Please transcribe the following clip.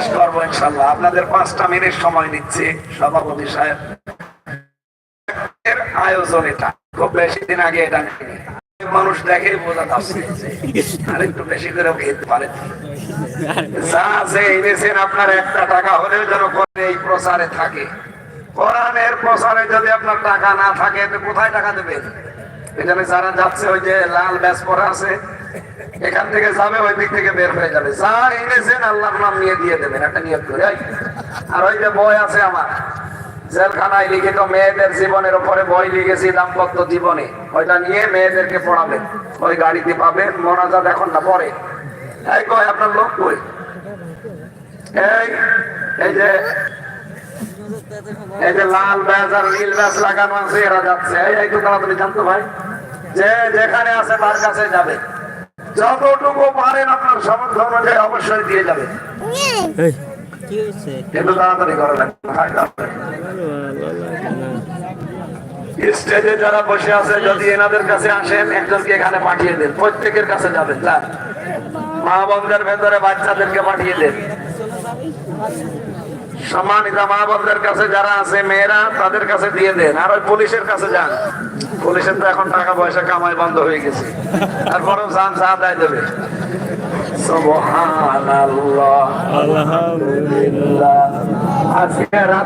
শেষ করব ইনশাল্লাহ আপনাদের পাঁচটা মিনিট সময় নিচ্ছে সভাপতি সাহেব। আয়োজন এটা। খুব বেশি দিন আগে এটা মানুষ দেখে বোঝা একটু টাকা হলেও যেন করে এই প্রচারে থাকে। প্রচারে যদি আপনার টাকা না থাকে কোথায় টাকা দেবেন? এখানে যারা যাচ্ছে, ওই যে লাল ব্যাস পরা আছে এখান থেকে যাবে, ওই দিক থেকে বের হয়ে যাবে। যা এনেছেন, আল্লাহর নাম নিয়ে দিয়ে দেবেন, একটা নিয়োগ করে। আর ওই যে বই আছে আমার, জেলখানায় লিখিত, মেয়েদের জীবনের উপরে বই লিখেছি দাম্পত্য জীবনে। ওইটা নিয়ে মেয়েদেরকে ওই গাড়িতে এখন না, পরে। এই কয়, আপনার লোক কই? এই যে এই যে লাল আর নীল লাগানো আছে, এরা যাচ্ছে। এই একটু জানতো ভাই। যে যেখানে আছে, তার কাছে যাবে। যতটুকু পারেন আপনার সামর্থ্য অনুযায়ী অবশ্যই দিয়ে যাবে কিন্তু তাড়াতাড়ি করে স্টেজে যারা বসে আছে যদি এনাদের কাছে আসেন একজনকে এখানে পাঠিয়ে দেন। প্রত্যেকের কাছে যাবেন মা বোনদের ভেতরে বাচ্চাদেরকে পাঠিয়ে দেন। সম্মানিত মা বাপদের কাছে যারা আছে মেয়েরা তাদের কাছে দিয়ে দেন। আর ওই পুলিশের কাছে যান। পুলিশের তো এখন টাকা পয়সা কামাই বন্ধ হয়ে গেছে। তারপরেও যান চা দেয় দেবে। সুবহানাল্লাহ। আলহামদুলিল্লাহ। আজকে